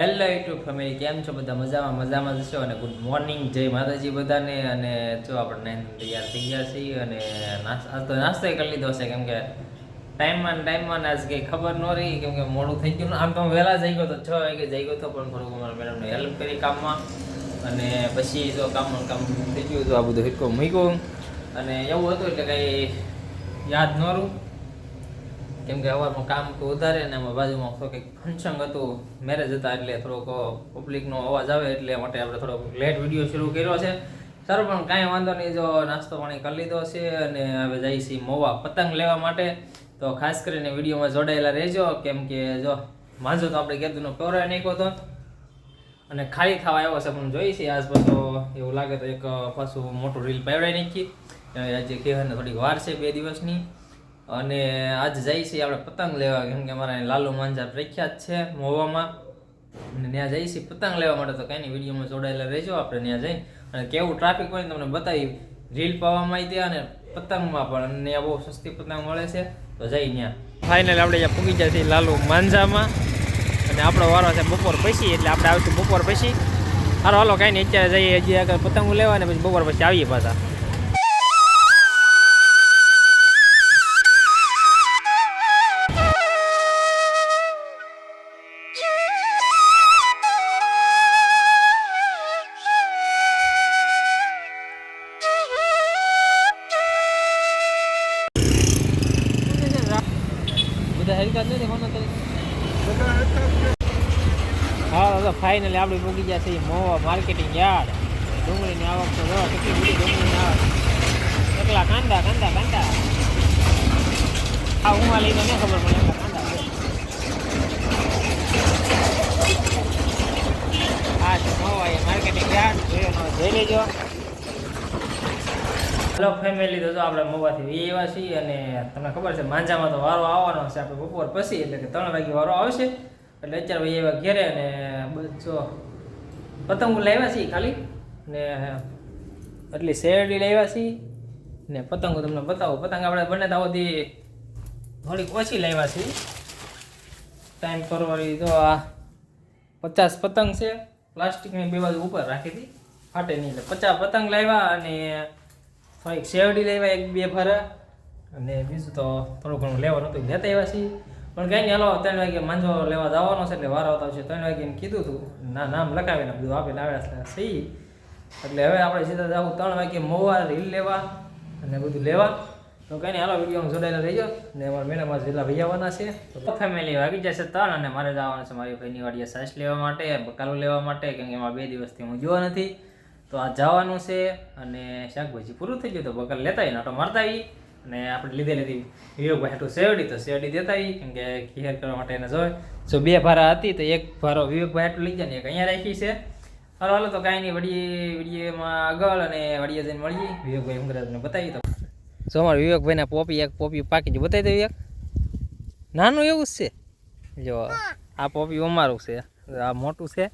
Hello YouTube family કેમ છો બધા? મજામાં મજામાં જશો અને ગુડ મોર્નિંગ જય માતાજી બધાને. અને જો આપણે નાઈન તૈયાર થઈ ગયા છીએ અને આજ તો નાસ્તો કરી લીધો છે, કેમ કે ટાઈમમાં ટાઈમમાં આજ કંઈ ખબર ન રહી, કેમ કે મોડું થઈ ગયું આમ તો વહેલા જઈ ગયો તો છ વાગે જઈ ગયો હતો પણ થોડુંક અમારા મેડમને હેલ્પ કરી કામમાં. અને પછી જો કામ કામ થઈ ગયું, તો આ બધું હિટકો મૂક્યો. અને એવું હતું એટલે કંઈ યાદ ન રહ્યું કેમ કે સવારમાં કામ તો વધારે ને એમાં બાજુમાં તો કંઈક ફંક્શન હતું મેરેજ હતા એટલે થોડોક પબ્લિકનો અવાજ આવે એટલે માટે આપણે થોડોક લેટ વીડિયો શરૂ કર્યો છે. સારું, પણ કાંઈ વાંધો નહીં, જો નાસ્તો પાણી કરી લીધો છે અને હવે જઈએ છીએ મોવા પતંગ લેવા માટે. તો ખાસ કરીને વિડીયોમાં જોડાયેલા રહેજો, કેમ કે જો માંજો તો આપણે કેદુનો પ્યોરાય નાખ્યો હતો. અને ખાલી થવા આવ્યો છે, પણ જોઈ છે, આજ તો એવું લાગે તો એક પાછું મોટું રીલ પાવડાવી નાખી આજે કહેવાને થોડીક વાર છે, બે દિવસની. અને આજ જઈએ છીએ આપણે પતંગ લેવા, કેમ કે અમારા લાલુ માંજા પ્રખ્યાત છે મોવામાં. અને ત્યાં જઈએ છીએ પતંગ લેવા માટે, તો કંઈ નહીં, વિડીયોમાં જોડાયેલા રહેજો, આપણે ત્યાં જઈ અને કેવું ટ્રાફિક હોય તમને બતાવી રીલ પાવામાં આવી ત્યાં અને પતંગમાં પણ, અને ત્યાં બહુ સસ્તી પતંગ મળે છે, તો જઈ ત્યાં. ફાઇનલ આપણે અહીંયા પૂગી જાય છે લાલુ માંજામાં અને આપણો વારો છે બપોર પછી, એટલે આપણે આવીશું બપોર પછી. હારો હાલો, કાંઈ નહીં, અત્યારે જઈએ, હજી આગળ પતંગો લેવા ને પછી બપોર પછી આવીએ પાછા. હા દાદા ફાઇનલી આપણે પૂગી ગયા છે મોવા માર્કેટિંગ યાર્ડ. ડુંગળીની આવક તો જો, કેટલી બધી ડુંગળીની આવક. એકલા કાંદા કાંદા કાંદા. આ ઉમાં લઈને નહીં ખબર એકલા કાંદા. આ છે મોવા માર્કેટિંગ યાર્ડ. જોયો જોઈ લેજો. હેલો ફેમિલી તો જો આપણે મોવાથી એવા છીએ અને તમને ખબર છે, માંજામાં તો વારો આવવાનો છે, આપણે બપોર પછી, એટલે કે ત્રણ વાગે વારો આવશે. એટલે અત્યારે ભાઈ એવા ઘેરે ને જો, પતંગો લાવ્યા છીએ ખાલી. ને એટલી શેરડી લાવ્યા છીએ. ને પતંગો તમને બતાવો. પતંગ આપણે બને તો આવતી થોડીક ઓછી લાવ્યા છીએ. ટાઈમ કરવાની તો આ પચાસ પતંગ છે. પ્લાસ્ટિકની બે બાજુ ઉપર રાખી હતી. ફાટે નહીં એટલે પચાસ પતંગ લાવ્યા અને થોડીક શેરડી લેવા એક બે ફરા અને બીજું તો થોડું ઘણું લેવાનું હતું. લેતા આવ્યા છીએ. પણ કંઈ નહીં હલો, ત્રણ વાગે માંજો લેવા જવાનો છે એટલે વાર આવતા છે. ત્રણ વાગે એમ કીધું હતું ના, નામ લખાવીને બધું આપીને આવ્યા છે સહી એટલે હવે આપણે સીધા જવું ત્રણ વાગે મોવા, રીલ લેવા અને બધું લેવા. તો કંઈ નહીં હાલો વિડીયોમાં જોડાયેલા રહીજો. ને અમારા મેળામાં જેટલા ભાઈ આવવાના છે. તો ફેમિલી વાગી જશે ત્રણ અને મારે જવાનું છે મારી ભાઈની વાડીએ સાસ લેવા માટે, બકાલું લેવા માટે, કેમ કે એમાં બે દિવસથી હું જોવા નથી. તો આ જવાનું છે અને શાકભાજી પૂરું થઈ ગયું, તો બકાલ લેતા આવીને આટો મારતા આવી અને આપણે લીધે લીધી. વિવેકભાઈ હાટું શેરડી તો શેરડી દેતા આવી કેમ કે ખીર કરવા માટે એને જોવે. જો બે ભારા હતી તો એક ભારો વિવેકભાઈ હાટું લઈ જાય ને એક અહીંયા રાખી છે. હાલો હાલો તો કાંઈ નહીં વડીએ વિડીયોમાં આગળ અને વડીએ જઈને મળીએ. વિવેકભાઈ અંગ્રેજને બતાવી તો. જો અમારા વિવેકભાઈને પોપી એક પોપી પાકી જ બતાવી દઉં એક નાનું એવું જ છે. જો આ પોપી અમારું છે. આ મોટું છે.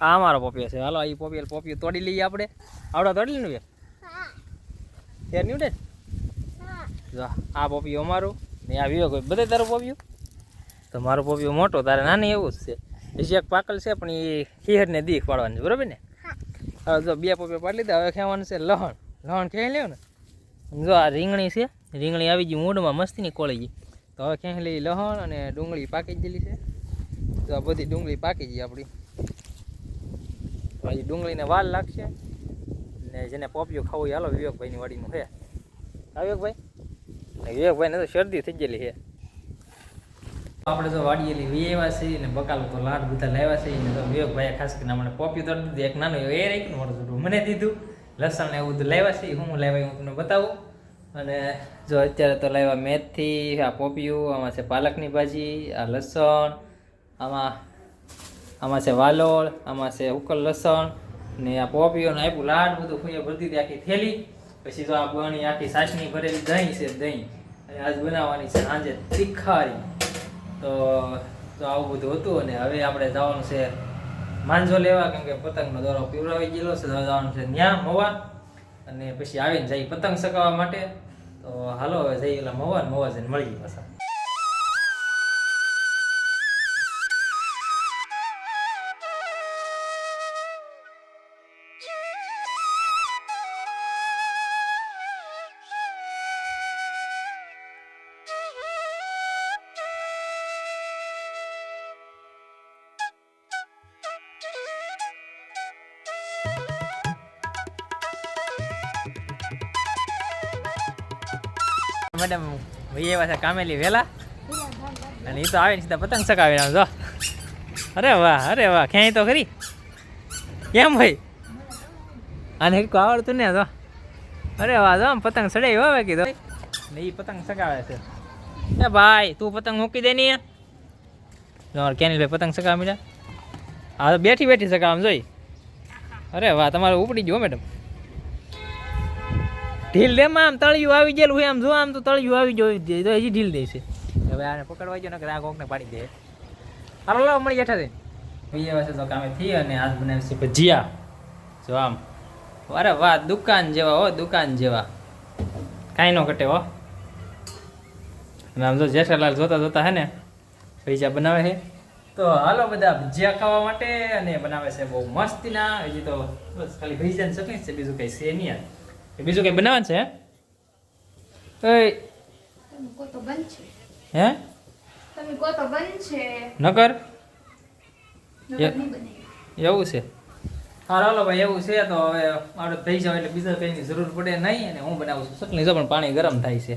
આ અમારો પોપિયો છે. હાલો એ પોપિયો પોપિયો તોડી લઈએ આપણે. આવડા તોડી લઈએ ફેર નીવડે જો આ પોપિયો અમારું ને આ વિવેક બધે તારું પોપિયો તો મારો પોપિયો મોટો તારે નાની એવું જ છે. એક પાકલ છે પણ એ ખીહરને દીખ પાડવાની છે બરાબર ને? હવે જો બે પોપિયો પાડી લીધા હવે ખેવાનું છે લહણ. લહણ ખેઈ લેવું ને. જો આ રીંગણી છે રીંગણી આવી ગઈ મૂડમાં મસ્તીની કોળી ગઈ. તો હવે ખેંચ લઈ લહણ અને ડુંગળી પાકી ગયેલી છે. તો આ બધી ડુંગળી પાકી ગઈ આપણી હજી ડુંગળીને વાલ લાગશે. ને જેને પોપિયું ખાવું એ હાલો વિવેકભાઈની વાડીનું છે આ વિવેકભાઈ? વિવેકભાઈને તો શરદી થઈ ગયેલી છે. આપણે તો વાડીએલી વેવા છે ને બકાલો તો લાડ બધા લાવ્યા છે ને તો વિવેકભાઈએ ખાસ કરીને મને પોપ્યું તરત દીધું. એક નાનું એ રાખ્યું મારું થોડું મને દીધું. લસણ ને એવું બધું લાવ્યા છે, હું લાવ્યા હું તમને બતાવું. અને જો અત્યારે તો લાવ્યા મેથી આ પોપિયું આમાં છે પાલકની ભાજી, આ લસણ, આમાં આમાં છે વાલોળ, આમાં છે ઉકલ લસણ ને આ પોપીઓને આપ્યું. લાડ બધું ખુઈએ ભરતી આખી થેલી. પછી તો આ બની આખી સાસની ભરેલી દહીં છે, દહીં. આજ બનાવવાની છે સાંજે તીખારી. તો તો આવું બધું હતું અને હવે આપણે જવાનું છે માંજો લેવા, કેમ કે પતંગનો દોરો પીવડાવી ગયેલો છે. જવાનું છે ન્યા મવા. અને પછી આવીને જઈ પતંગ સકાવવા માટે. તો હાલો, હવે જઈ ઓલા મવા મવા જઈને મળીએ પાછા. મેડમ ભાઈ એવા છે કામેલી વેલા. અને એ તો આવીને સીધા પતંગ ચગાવી આમ જો. અરે વાહ અરે વાહ, ક્યાંય તો ખરી? કેમ ભાઈ? આને કોઈ આવડતું ને તો અરે વાહ, જો પતંગ ચડાવી હવે કીધો. ને એ પતંગ ચગાવે છે. એ ભાઈ, તું પતંગ મૂકી દે ને કેની ભાઈ પતંગ ચકાવી મળ્યા હા બેઠી બેઠી ચકાવ જોઈ. અરે વાહ, તમારે ઉપડી ગયો મેડમ. ઢીલ દેમાં આમ તળિયું આવી ગયેલું હોય આમ જો આમ તો તળિયું આવી ગયું તો હજી ઢીલ દે છે હવે આને પકડવા ગયો ને કે આ કોકને પાડી દે. હાલો લાવ મળી બેઠા છે. બીજે વર્ષે તો કામે થઈ અને આજ બનાવી છે ભજીયા. જો આમ. અરે વાહ દુકાન જેવા હો દુકાન જેવા. કાંઈ ન ઘટે હો. અને આમ જો જેઠાલાલ જોતા જોતા હે ને ભજીયા બનાવે છે. તો હાલો બધા ભજીયા ખાવા માટે અને બનાવે છે બહુ મસ્તીના. હજી તો બસ ખાલી ભજીયાની ચટણી જ છે બીજું કંઈ છે નહીં યાર. બીજું કંઈ બનાવવાનું છે હે? હે? બને એવું છે? હા હાલો ભાઈ એવું છે તો હવે આપણે થઈ જાવ એટલે બીજા કંઈની જરૂર પડે નહીં અને હું બનાવું છું. ચટણી જો પણ પાણી ગરમ થાય છે.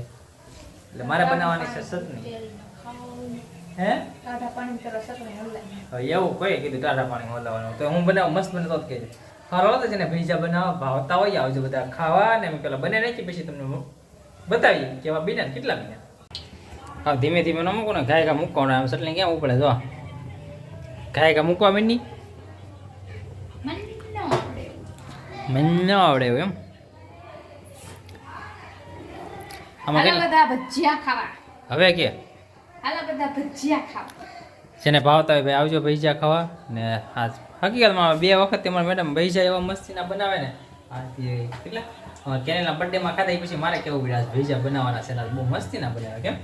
એટલે મારે બનાવવાની છે ચટણી. હે? ટાઢા એવું કઈ કીધું ટાટા પાણી હલાવવાનું તો હું બનાવું મસ્ત બને તો જ કહેજો. હાલો તો છે ને ભજીયા બનાવવા ભાવતા હોય આવજો બધા ખાવા ને અમે પેલા બને નાખી પછી તમને બતાવીએ કેવા બીના કેટલા બીના. હા ધીમે ધીમે ન મૂકો ને ગાયકા મૂકવાનું આમ ચટણી ક્યાં ઉપડે જો. ગાયકા મૂકવા મને ન આવડે એવું. ન આવડે એવું એમ આમાં બધા ભજીયા ખાવા. હવે કે? હાલો બધા ભજીયા ખાવા. જેને ભાવતા હોય ભાઈ આવજો ભજીયા ખાવા ને હા હકીકતમાં બે વખત મારા મેડમ ભૈજા એવા મસ્તીના બનાવે ને. આ કેટલા? કેનેલના બર્થડેમાં ખાધા ઈ પછી મારે કેવું પડ્યા ભૈજા બનાવવાના છે ને બહુ મસ્તીના બનાવે કેમ?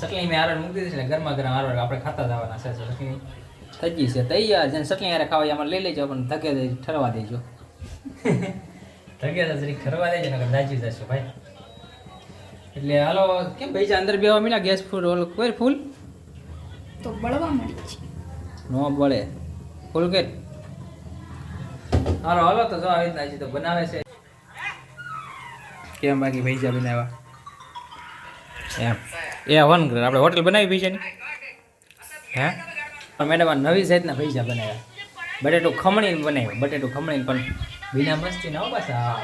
સટલી મેં આરોડ મૂકી દીધી છે ને ગરમા ગરમ આરોડ આપણે ખાતા જવાના છે. ચટણી થઈ છે તૈયાર જેને સટલી હારે ખાવા એમાં લઈ લેજો પણ ધકે દે ઠરવા દેજો. ધકે જરી ઠરવા દેજો નકર દાજી જશો ભાઈ. એટલે હાલો કેમ ભૈજા અંદર બેવા મીના ગેસ ફૂલ ઓલ કોઈ ફૂલ? તો બળવા મળી છે. નો બળે. ફૂલ કે હાલો હાલો તો જો આવી રીતના છે તો બનાવે છે. કેમ બાકી ભૈજા બનાવ્યા? એમ. એ વન ગ્રેડ આપણે હોટલ બનાવી ભૈજાની હે? પણ મેડમ આ નવી જાતના ભૈજા બનાવ્યા. બટેટું ખમણી બનાવ્યું બટેટું ખમણી પણ વિના મસ્તી ના હો બસ હા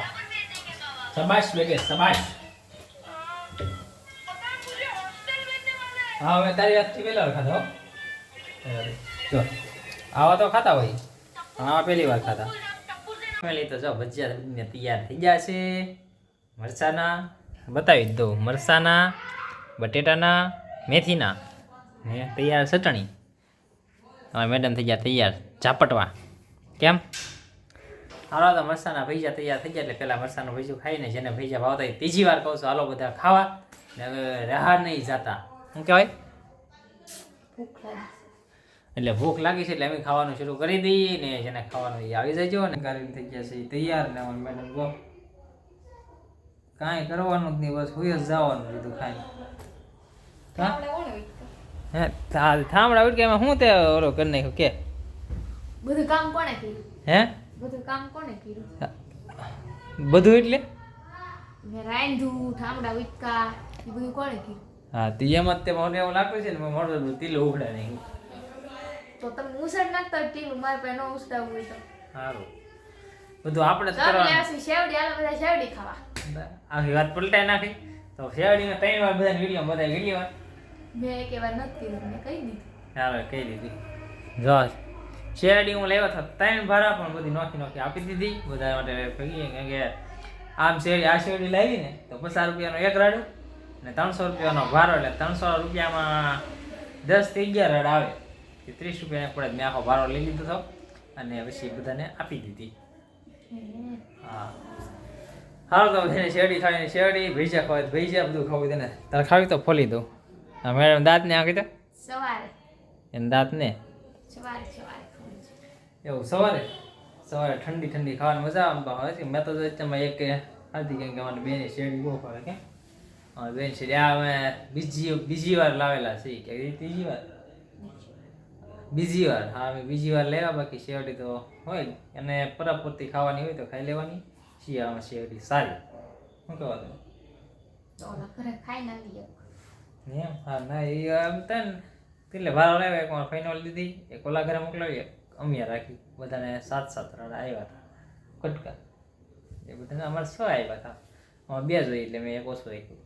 સબાશ બેગે સબાશ હા હવે તારી આજથી પહેલા ખાધો જો. આવા તો ખાતા હોય. આવા પહેલી વાર ખાતા ફેમિલી તો જો, ભજીયા તૈયાર થઈ ગયા છે. મરસાના બતાવી દઉં. મરસાના બટેટાના, મેથીના. ને તૈયાર ચટણી. હવે મેડમ થઈ ગયા તૈયાર. ઝાપટવા. કેમ? હાલો, તો મરસાના ભજીયા તૈયાર થઈ ગયા એટલે પહેલાં મરસાનું ભજીયું ખાઈને જેને ભજીયા ભાવતા હોય ત્રીજી વાર કહું છું. હાલો, બધા ખાવા. ને હવે રહા નહીં જાતા. શું કહેવાય? એટલે ભૂખ લાગી છે એટલે અમે ખાવાનું શરૂ કરી દઈએ ને જેને ખાવાનું એ આવી જજો ને. કરીને થઈ ગયા છે તૈયાર ને મેડમ જો કાંઈ કરવાનું જ નહીં બસ હોય જ જવાનું બધું ખાઈ છે આપણે હે થા- થાંભળા ઉઠ કે એમાં શું તે ઓરો કરી નાખ્યું? કે? બધું કામ કોણે કર્યું? હે? બધું કામ કોણે કર્યું? બધું એટલે? મેં રાંધ્યું ઠામડા ઉચકા એ બધું કોણે કર્યું? હા તો એમાં તે મને એવું લાગતું છે ને મેં તિલ તીલું ઉખડા નહીં. તો તમે ઉસળ નાખતા ટીલું મારે પાસે ન ઉસડાવવું હોય તો. સારું બધું આપણે કરવાનું. શેવડી હાલો બધા શેવડી ખાવા. આખી વાત પલટાઈ નાખી. તો શેરડીમાં ત્રણ વાર બધા વીડિયો બધા વીડિયો મેં એક વાર નથી કીધું મેં કહી દીધું. ચાલો કહી દીધી. જો શેરડી હું લેવા હતો ત્રણ ભાડા પણ બધી નોખી નોખી આપી દીધી. બધા માટે કહીએ કેમ કે આમ શેરડી આ શેરડી લાવી ને તો પચાસ રૂપિયાનો એક રાડું ને ત્રણસો રૂપિયાનો ભાડો એટલે ત્રણસો રૂપિયામાં દસથી અગિયાર રાડ આવે. એ ત્રીસ રૂપિયા પડે મેં આખો ભાડો લઈ લીધો હતો. અને પછી બધાને આપી દીધી. હા. હાલો તો એને શેરડી ખાવીને શેરડી ભૈજા ખવાય તો ભૈજા બધું ખાવું તેને. તારે ખાવી તો ફોલી દઉં. હા મેડમ દાંતને આ કીધું? સવારે. એને દાંતને સવારે સવારે ખાવું છે. એવું સવારે? સવારે ઠંડી ઠંડી ખાવાની મજા આવે છે. મેં તો તમે એક હતી કેમ કે અમારી બેની શેરડી બહુ ખાવે કે બેન શેરડી આ અમે બીજી બીજી વાર લાવેલા છે કે ત્રીજી વાર. બીજી વાર. હા અમે બીજી વાર લેવા બાકી શેરડી તો હોય જ. એને પરબ પૂરતી ખાવાની હોય તો ખાઈ લેવાની. શિયાળામાં શેરડી સારી. શું કહેવા તમે? એમ? હા ના એ એમ થાય ને. એટલે વારો લાવે એક વાર ફાઇનલ લીધી. એક ઓલા ઘરે મોકલાવી અમીયા રાખી. બધાને સાત સાત રડા આવ્યા હતા કટકા. એ બધાને અમારે છ આવ્યા હતા અમારે બે જોઈએ એટલે મેં એક ઓછું રાખ્યું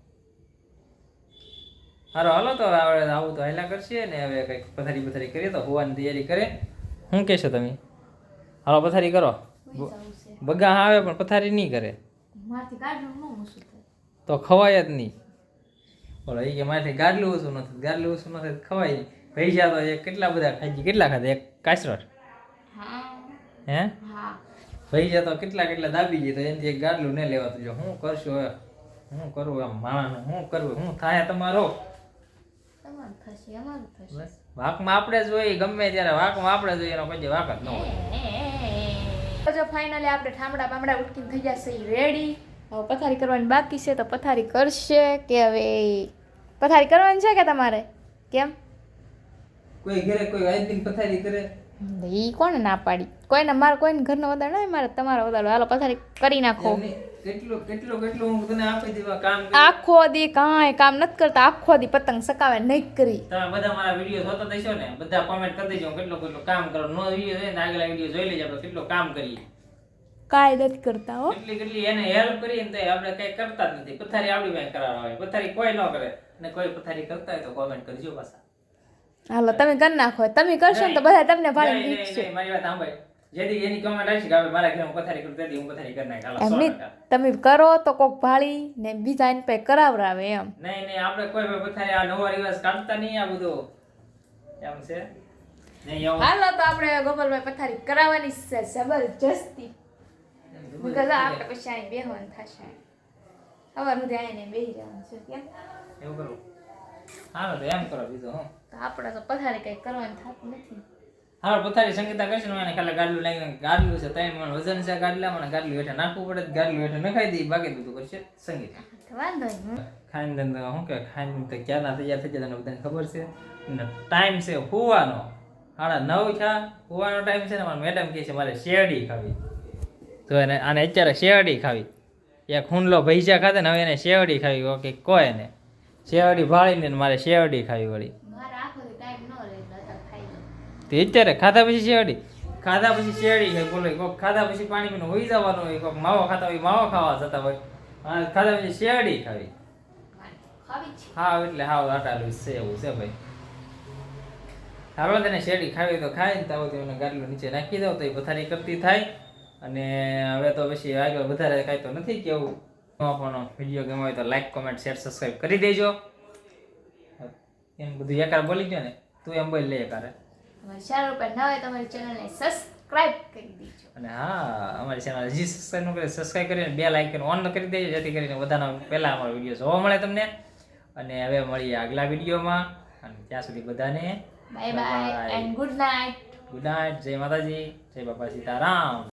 સારું હાલો તો હવે આવું તો હાલ્યા કરશે ને હવે કંઈક પથારી પથારી કરીએ તો હોવાની તૈયારી કરે. શું કહેશો તમે? હાલો પથારી કરો. બગા આવે પણ પથારી નહીં કરે. તો ખવાય જ નહીં. બોલો એ કે મારાથી ગાડલું ઓછું નથી ગાડલું ઓછું નથી ખવાય ભાઈ પૈસા તો એ કેટલા બધા ખાઈ કેટલા ખાધા? એક કાસરટ હે. ભાઈ પૈસા તો કેટલા કેટલા દાબી ગયા તો એનાથી એક ગાડલું ન લેવાતું. જો હું કરશું હવે? હું કરવું એમ માણસનું શું કરવું હું થાય તમારો? તમારું થશે અમારું થશે. બસ. વાંકમાં આપણે જોઈએ ગમે ત્યારે વાકમાં આપણે જોઈએ એનો કોઈ વાક જ ન હોય. તો જો ફાઇનલી આપણે ઠામડા બામડા ઉટકીને થઈ જશે રેડી હવે પથારી કરવાની બાકી છે તો પથારી કરશે કે હવે પથારી કરવાની છે કે તમારે? કેમ? કોઈ ઘરે કોઈ આઈ પથારી કરે? ઈ કોને ના પાડી? કોઈને મારે કોઈને ઘરનો વધારે ના મારે તમારો વધારે. હાલો પથારી કરી નાખો. એમને કેટલું કેટલું કેટલું હું તને આપી દેવા કામ આખો દી કાંઈ કામ નથી કરતા આખો દી પતંગ સકાવે નહીં કરી. તમે બધા મારા વીડિયો જોતા દેશો ને બધા કોમેન્ટ કરી દેજો કેટલો કેટલું કામ કરો. નો વીડિયો છે ને આગલા વીડિયો જોઈ લેજો આપણે કેટલું કામ કરીએ. કાંઈ નથી કરતા હો. કેટલી કેટલી એને હેલ્પ કરીએ ને તો આપણે કઈ કરતા જ નથી. પથારી આવડી પાસે કરાવવા હોય પથારી કોઈ ન કરે. અને કોઈ પથારી કરતા હોય તો કોમેન્ટ કરજો પાછા. હાલો તમે કરી નાખો. તમે કરશો ને તો બધા તમને ભાડે મારી વાત સાંભળ. જેથી એની કોમેન્ટ આવી કે મારા ઘરે હું પથારી કરું તેથી હું પથારી કરી નાખ એમની તમે કરો તો કોક ભાળી ને બીજા એને પે કરાવરાવે એમ. નહીં નહીં આપણે કોઈ પથારી આ નવા રિવાજ કાઢતા નહીં આ બધું. એમ છે? હાલો તો આપણે ગોપાલભાઈ પથારી કરાવવાની છે જબરજસ્તી. because આપણે પછી અહીં બેહવાનું થશે. સવાર હું ત્યાં બેહી જવાનું છે કેમ? એવું કરું. હાલો એમ કરો બીજું હું. તો આપણે તો પથારી કઈ કરવાની થતું નથી. હા પથારી સંગીતા કરશે ને એને ખાલી ગાડલું લાગી ગાડલું છે ત્રણ મણ વજન છે ગાડલા મને ગાડલું હેઠે નાખવું પડે ગાડલું હેઠે નખાઈ દઈ બાકી બધું કરશે સંગીત. વાંધો નહીં ખાઈને then શું કે ખાઈને તો ક્યારના તૈયાર થઈ જાય તને બધાને ખબર છે? ને ટાઈમ છે હોવાનો. સાડા નવ છે હોવાનો ટાઈમ છે ને મારા મેડમ કહે છે મારે શેરડી ખાવી. તો એને આને અત્યારે શેરડી ખાવી. એક હુંડલો ભૈજા ખાતે ને હવે એને શેરડી ખાવી ઓકે કોઈ ને. શેરડી ભાળીને મારે શેરડી ખાવી વળી મારે આખો ટાઈમ ન રહે એટલે ખાઈ અત્યારે ખાધા પછી શેરડી? ખાધા પછી શેરડી ખાય બોલે કોક ખાધા પછી પાણી પીને હોઈ જવાનું હોય, કોક માવો ખાતા હોય, માવો ખાવા જતા હોય. ખાધા પછી શેરડી ખાવી. હા એટલે હાવ આટાલું છે, એવું છે ભાઈ. હાલો તને શેરડી ખાવી તો ખાય ને તો એને ગાડલું નીચે નાખી દઉં, તો એ પથારી કરતી થાય. અને હવે તો પછી આગળ વધારે કાંઈ તો નથી કેવું. આપણો વીડિયો ગમ્યો હોય તો લાઈક કોમેન્ટ શેર સબસ્ક્રાઈબ કરી દેજો. એમ બધું એકાર બોલી ગયો ને, તું એમ બોલી લે એકારે તમારી ચેનલ પર ન હોય તમારી ચેનલને સબસ્ક્રાઇબ કરી દેજો. અને હા અમારી ચેનલ હજી સબસ્ક્રાઈબ ન કરે સબસ્ક્રાઈબ કરીને બે લાઇકન ઓન કરી દેજો જેથી કરીને બધાના પહેલાં અમારો વીડિયો જોવા મળે તમને. અને હવે મળીએ આગલા વિડીયોમાં અને ત્યાં સુધી બધાને bye bye and good night good night જય માતાજી. જય બાપા સીતારામ.